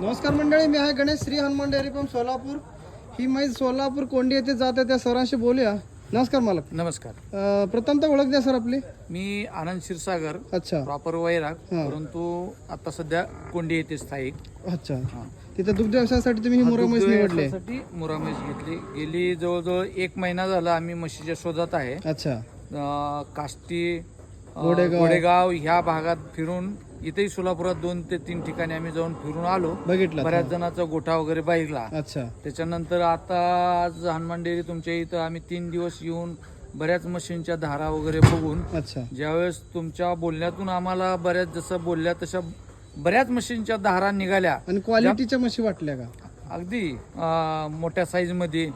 नमस्कार मंडळी मी आहे गणेश श्री हनुमान डेअरी फार्म सोलापूर. ही म्हैस सोलापूर कोंडी येथे जाते त्या सरांशी बोलूया. नमस्कार मालक. नमस्कार. अं, प्रथमतः ओळख द्या सर आपली. मी आनंद क्षीरसागर अच्छा. प्रॉपर वैराग. परंतु आता सध्या कोंडी येथे स्थायिक. अच्छा. हा. तिथे दुग्ध व्यवसायासाठी तुम्ही ही मुरा म्हैस निवडली आहे. साठी मुरा म्हैस घेतली. गेली जवळजवळ एक महिना झाला आम्ही म्हशीच्या शोधात आहे. अच्छा. अं, काष्टी अं, गोडेगाव. गोडेगाव ह्या भागात फिरून इथेही सोलापुरात दोन ते तीन ठिकाणी आम्ही जाऊन फिरून आलो. बघितला बऱ्याच जणांचा गोठा वगैरे बघितला अच्छा. त्याच्यानंतर आता आज हनुमान डेअरी तुमच्या इथं आम्ही तीन दिवस येऊन बऱ्याच मशीनच्या धारा वगैरे बघून अच्छा. ज्यावेळेस तुमच्या बोलण्यातून आम्हाला बऱ्याच जसं बोलल्या तशा बऱ्याच मशीनच्या धारा निघाल्या. आणि क्वालिटीच्या म्हशी वाटल्या का? अगदी मोठ्या साईजमध्ये.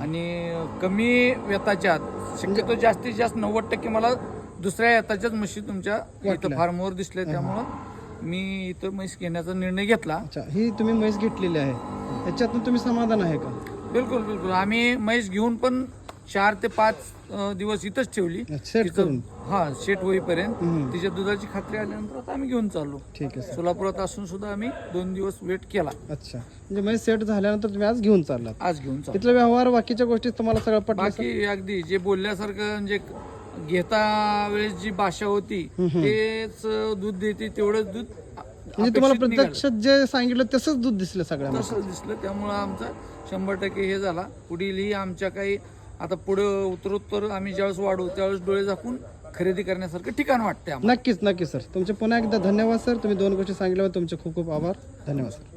आणि कमी व्यताच्या शक्यतो जास्तीत जास्त नव्वद टक्के मला दुसऱ्या येताच्याच म्हशी तुमच्या इथं वाटल्या. फार्मवर दिसल्या त्यामुळं मी इथं म्हैस घेण्याचा निर्णय घेतला. अच्छा ही तुम्ही म्हैस घेतलेली आहे. याच्यातून तुम्ही समाधान आहे का? बिलकुल बिलकुल. आम्ही म्हैस घेऊन पण चार ते पाच अं, दिवस इथंच ठेवली. सेट तिचं- करून? हा शेट होईपर्यंत. तिच्या दुधाची खात्री आल्यानंतर आता आम्ही घेऊन चाललो. ठीक आहे सर. सोलापुरात असून सुद्धा आम्ही दोन दिवस वेट केला. अच्छा. म्हणजे म्हैस सेट झाल्यानंतर तुम्ही आज घेऊन चाललात. आज घेऊन चाललो. व्यवहार बाकीच्या गोष्टी तुम्हाला सगळं पटलं? बाकी अगदी जे बोलल्यासारखं म्हणजे घेता वेळेस जी भाषा होती तेच दूध देते तेवढंच दूध म्हणजे तुम्हाला अपेक्षित निघालं. प्रत्यक्षात जे सांगितलं तसंच दूध दिसलं सगळ्यांना. तसं दिसलं. त्यामुळं आमचा शंभर टक्के हे झाला. पुढीलही आमच्या काही आता पुढं उतरोत्तर आम्ही ज्यावेळेस वाढू त्यावेळेस डोळे झाकून खरेदी करण्यासारखं ठिकाण वाटते आम्हाला. नक्कीच नक्कीच सर. तुमचे पुन्हा एकदा धन्यवाद सर. तुम्ही दोन गोष्टी सांगितल्यावर तुमचे खूप खूप आभार. धन्यवाद सर.